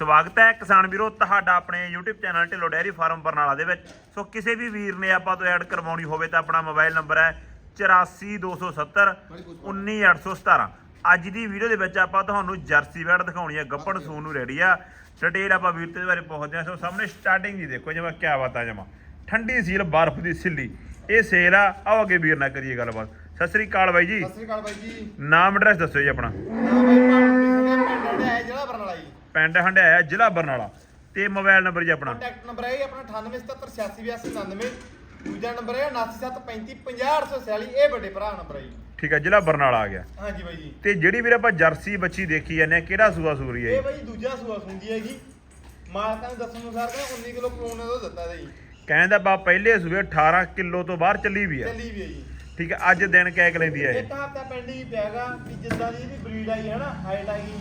ਸਵਾਗਤ ਹੈ ਕਿਸਾਨ ਵੀਰੋ ਤੁਹਾਡਾ ਆਪਣੇ YouTube channel Dhillon dairy farm Barnala ਦੇ ਵਿੱਚ। ਸੋ ਕਿਸੇ ਵੀ ਵੀਰ ਨੇ ਆਪਾਂ ਤੋਂ ਐਡ ਕਰਵਾਉਣੀ ਹੋਵੇ ਤਾਂ ਆਪਣਾ ਮੋਬਾਈਲ ਨੰਬਰ ਹੈ 84270 19817 ਅੱਜ ਦੀ ਵੀਡੀਓ ਦੇ ਵਿੱਚ ਆਪਾਂ ਤੁਹਾਨੂੰ ਜਰਸੀ ਵੈੜ ਦਿਖਾਉਣੀ ਹੈ ਗੱਪਣ ਸੂਨ ਨੂੰ ਰੈਡੀ ਆ। ਡਿਟੇਲ ਆਪਾਂ ਵੀਰ ਤੇ ਬਾਰੇ ਪਹੁੰਚਦੇ ਹਾਂ। ਸੋ ਸਾਹਮਣੇ ਸਟਾਰਟਿੰਗ ਦੀ ਦੇਖੋ ਜਿਵੇਂ ਕਿਆ ਬਾਤਾਂ ਜਮਾ। ਠੰਡੀ ਸੀਲ ਬਰਫ਼ ਦੀ ਸਿੱਲੀ। ਇਹ ਸੇਲ ਆ। ਆਓ ਅੱਗੇ ਵੀਰ ਨਾਲ ਕਰੀਏ ਗੱਲਬਾਤ। ਸਤਿ ਸ੍ਰੀ ਅਕਾਲ ਬਾਈ ਜੀ। ਸਤਿ ਸ੍ਰੀ ਅਕਾਲ ਬਾਈ ਜੀ। ਨਾਮ ਐਡਰੈਸ ਦੱਸੋ ਜੀ ਆਪਣਾ। ਨਾਮ ਬਾਈ ਪਾਣ ਪਿੰਡ ਹੈ ਜਿਹੜਾ ਬਰਨਾਲਾ ਜੀ ਪਿੰਡ ਹੰਡਿਆਇਆ ਜ਼ਿਲ੍ਹਾ ਬਰਨਾਲਾ। ਤੇ ਮੋਬਾਈਲ ਨੰਬਰ ਜੀ ਆਪਣਾ। ਕੰਟੈਕਟ ਨੰਬਰ ਹੈ ਜੀ ਆਪਣਾ 9877868299 ਦੂਜਾ ਨੰਬਰ ਹੈ 9735050846 ਇਹ ਵੱਡੇ ਭਰਾ ਨੰਬਰ ਹੈ ਜੀ। ਠੀਕ ਹੈ ਜ਼ਿਲ੍ਹਾ ਬਰਨਾਲਾ ਆ ਗਿਆ। ਹਾਂਜੀ ਬਾਈ ਜੀ। ਤੇ ਜਿਹੜੀ ਵੀਰ ਆਪਾਂ ਜਰਸੀ ਬੱਚੀ ਦੇਖੀ ਜਾਂਦੇ ਆ ਕਿਹੜਾ ਸੂਆ ਸੂਰੀ ਹੈ ਇਹ ਜੀ? ਬਾਈ ਦੂਜਾ ਸੂਆ ਸੁੰਦੀ ਹੈਗੀ ਮਾਲਕਾਂ ਨੇ ਦੱਸਣ ਅਨੁਸਾਰ ਕਹਿੰਦਾ 19 ਕਿਲੋ ਕਰੋਨੇ ਦਾ ਦਿੱਤਾ ਇਹਦਾ ਜੀ ਕਹਿੰਦਾ ਬਾ ਪਹਿਲੇ ਸੂਏ 18 ਕਿਲੋ ਤੋਂ ਬਾਹਰ ਚੱਲੀ ਵੀ ਹੈ ਚੱਲੀ ਵੀ ਹੈ ਜੀ। ਠੀਕ ਹੈ ਅੱਜ ਦਿਨ ਕਹਿ ਲੈਂਦੀ ਹੈ ਇਹ। ਇੱਕ ਹਫ਼ਤਾ ਪਿੰਡ ਹੀ ਪਿਆਗਾ ਵੀ ਜਿੱਦਾਂ ਦੀ ਇਹਦੀ ਬਰੀਡ ਆਈ ਹੈ ਨਾ ਹਾਈਟ ਆਈ।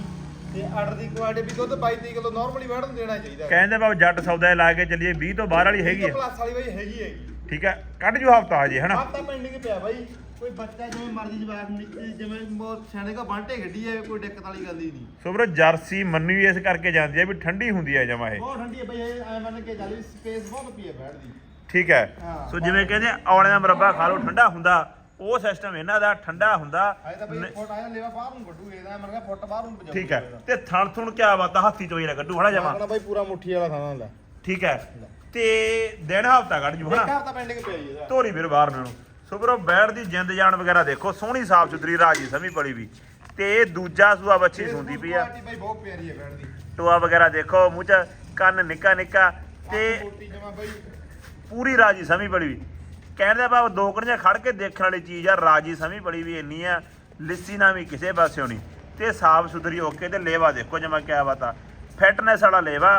ਤੇ ਆਰਡਰ ਦੀ ਕੁਆਲਿਟੀ ਵੀ ਦੁੱਧ 22 23 ਕਿਲੋ ਨਾਰਮਲੀ ਵੜ ਨੂੰ ਦੇਣਾ ਚਾਹੀਦਾ। ਕਹਿੰਦੇ ਬਾ ਜੱਟ ਸੌਦਾ ਲਾ ਕੇ ਚੱਲੀਏ 20 ਤੋਂ ਬਾਹਰ ਵਾਲੀ ਹੈਗੀ ਹੈ ਪਲੱਸ ਵਾਲੀ ਬਾਈ ਹੈਗੀ ਹੈਗੀ ਠੀਕ ਹੈ ਕੱਢ ਜੋ ਹਫਤਾ ਹਜੇ ਹਨਾ? ਹਫ਼ਤਾ ਪੈਂਡਿੰਗ ਪਿਆ ਬਾਈ। ਕੋਈ ਬੱਚਾ ਜਿਵੇਂ ਮਰਜ਼ੀ ਜਵਾਕ ਨਿੱਕੇ ਜਿਵੇਂ ਬਹੁਤ ਸਿਆਣੇ ਕਾ ਬਾਂਟੇ ਖੇਡੀ ਜਾਵੇ ਕੋਈ ਦਿੱਕਤ ਵਾਲੀ ਗੱਲ ਹੀ ਨਹੀਂ। ਸੋ ਵੀਰੋ ਜਰਸੀ ਮੰਨੀ ਵੀ ਇਸ ਕਰਕੇ ਜਾਂਦੀ ਹੈ ਵੀ ਠੰਡੀ ਹੁੰਦੀ ਹੈ ਜਮਾ ਇਹ। ਬਹੁਤ ਠੰਡੀ ਹੈ ਬਾਈ ਇਹ ਐ ਮੰਨ ਕੇ ਚੱਲ ਵੀ ਸਪੇਸ ਬਹੁਤ ਪਈ ਹੈ ਬੈਠ ਦੀ। ਠੀਕ ਹੈ ਹਾਂ। ਸੋ ਜਿਵੇਂ ਕਹਿੰਦੇ ਔਲੇ ਦਾ ਮੁਰੱਬਾ ਖਾ ਲਓ ਠੰਡਾ ਹੁੰਦਾ। ਉਹ ਸਿਸਟਮ ਇਹਨਾਂ ਦਾ ਠੰਡਾ ਹੁੰਦਾ। ਆਏ ਤਾਂ ਬਾਈ ਫੁੱਟ ਆਇਆ ਲੇਵਾ ਬਾਹਰ ਨੂੰ ਕੱਢੂ ਇਹਦਾ ਮਨ ਕਾ ਫੁੱਟ ਬਾਹਰ ਨੂੰ ਪਜਾਊ ਠੀਕ ਹੈ। ਤੇ ਥਣ ਥੁਣ ਕਿਆ ਬਾਤ ਹੱਥੀ ਚੋਈ ਨਾ ਕੱਢੂ ਹਨਾ ਜਮਾ? ਆਪਣਾ ਬਾਈ ਪੂਰਾ ਮੁੱਠੀ ਵਾਲਾ ਖਾਣਾ ਹੁੰਦਾ। ਠੀਕ ਹੈ। ਤੇ ਦਿਨ ਹਫਤਾ ਕੱਢ ਜੂ ਇੱਕ ਹਨਾ ਹਫ਼ਤਾ ਪੈਂਡਿੰਗ ਪਿਆ ਜੀ ਇਹਦਾ। ਧੋਰੀ ਵੀਰ ਬਾਹਰ ਨੂੰ ਸੋ ਵੀਰੋ ਬੈੜ ਦੀ ਜਿੰਦ ਜਾਨ ਵਗੈਰਾ ਦੇਖੋ ਸੋਹਣੀ ਸਾਫ਼ ਸੁਥਰੀ ਰਾਜੀ ਸਮੀ ਪੜੀ ਵੀ। ਤੇ ਇਹ ਦੂਜਾ ਸੂਆ ਬੱਚੀ ਸੁੰਦੀ ਪਈ ਆ। ਕੁਆਲਿਟੀ ਬਾਈ ਬਹੁਤ ਪਿਆਰੀ ਹੈ ਬੈਠ ਦੀ। ਟੋਆ ਵਗੈਰਾ ਦੇਖੋ ਮੂੰਹ ਚ ਕੰਨ ਨਿੱਕਾ ਨਿੱਕਾ ਤੇ ਪੂਰੀ ਰਾਜੀ ਸਮੀ ਪੜੀ ਵੀ। ਕਹਿੰਦੇ ਭਾਵ ਦੋ ਕਣੀਆਂ ਖੜ ਕੇ ਦੇਖਣ ਵਾਲੀ ਚੀਜ਼ ਆ, ਰਾਜੀ ਸਮੀ ਬੜੀ ਵੀ ਇੰਨੀ ਆ, ਲਿੱਸੀ ਨਾ ਵੀ ਕਿਸੇ ਪਾਸਿਓਂ ਨਹੀਂ ਤੇ ਸਾਫ਼ ਸੁਥਰੀ ਓਕੇ ਤੇ ਲੇਵਾ ਦੇਖੋ ਜਮਾ ਕਿਆ ਬਾਤਾ ਫਿਟਨੈਸ ਵਾਲਾ ਲੇਵਾ,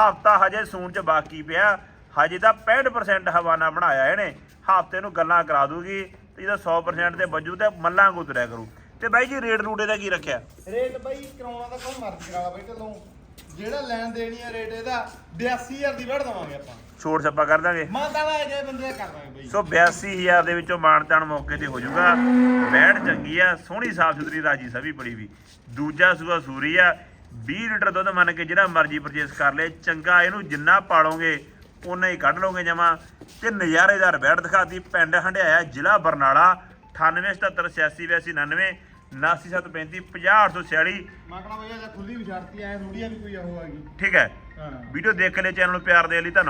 ਹਫਤਾ ਹਜੇ ਸੂਣ ਚ ਬਾਕੀ ਪਿਆ, ਹਜੇ ਤਾਂ 65% ਹਵਾਨਾ ਬਣਾਇਆ ਇਹਨੇ, ਹਫ਼ਤੇ ਨੂੰ ਗੱਲਾਂ ਕਰਾ ਦੂਗੀ, ਤੇ ਇਹਦਾ 100% ਤੇ ਵੱਜੂ ਤੇ ਮੱਲਾਂ ਗੁੱਤਰਿਆ ਕਰੂ। ਤੇ ਬਾਈ ਜੀ ਰੇਟ ਰੂਟੇ ਦਾ ਕੀ ਰੱਖਿਆ? ਰੇਟ ਬਾਈ, ਕਰਾਉਣਾ ਤਾਂ ਕੋਈ ਮਰਜ਼ੀ ਕਰਾ ਬਾਈ ਢਿੱਲੋਂ ਜਿਹੜਾ ਲੈਣ ਦੇਣੀ ਹੈ ਰੇਟ ਇਹਦਾ 82000 ਦੀ ਵੜ ਦਵਾਂਗੇ ਆਪਾਂ। ਛੋੜ ਛੱਪਾ ਕਰ ਦਾਂਗੇ। ਮਾਤਾ ਦਾ ਜੇ ਬੰਦੇ ਦਾ ਕਰ ਦਾਂਗੇ ਬਾਈ। ਸੋ 82000 ਦੇ ਵਿੱਚੋਂ ਮਾਨਤਾਨ ਮੌਕੇ ਤੇ ਹੋ ਜਾਊਗਾ। ਬੈੜ ਚੰਗੀ ਆ ਸੋਹਣੀ ਸਾਫ਼ ਸੁਥਰੀ ਰਾਜੀ ਸਭੀ ਬੜੀ ਵੀ। ਦੂਜਾ ਸੂਆ ਸੂਰੀ ਆ 20 ਲੀਟਰ ਦੁੱਧ ਮੰਨ ਕੇ ਜਿਹੜਾ ਮਰਜ਼ੀ ਪਰਚੇਸ ਕਰ ਲੇ ਚੰਗਾ ਇਹਨੂੰ ਜਿੰਨਾ ਪਾਲੋਗੇ ਉਨਾ ਹੀ ਕੱਢ ਲੋਗੇ ਜਮਾ। ਤੇ ਨਜ਼ਾਰੇਦਾਰ ਬੈੜ ਦਿਖਾਤੀ ਪਿੰਡ ਹੰਡਿਆਇਆ ਜ਼ਿਲ੍ਹਾ ਬਰਨਾਲਾ 9877868299 99735 50846 ਮਾਕੜਾ ਬਾਈ ਇਹ ਖੁੱਲੀ ਵੀ ਛੱਡਤੀ ਐ ਥੋੜੀ ਆ ਵੀ ਕੋਈ ਉਹ ਆ ਗਈ। ਠੀਕ ਹੈ। ਹਾਂ। ਵੀਡੀਓ ਦੇਖ ਕੇ ਲਈ ਚੈਨਲ ਨੂੰ ਪਿਆਰ ਦੇ ਲਈ ਧੰਨਵਾਦ।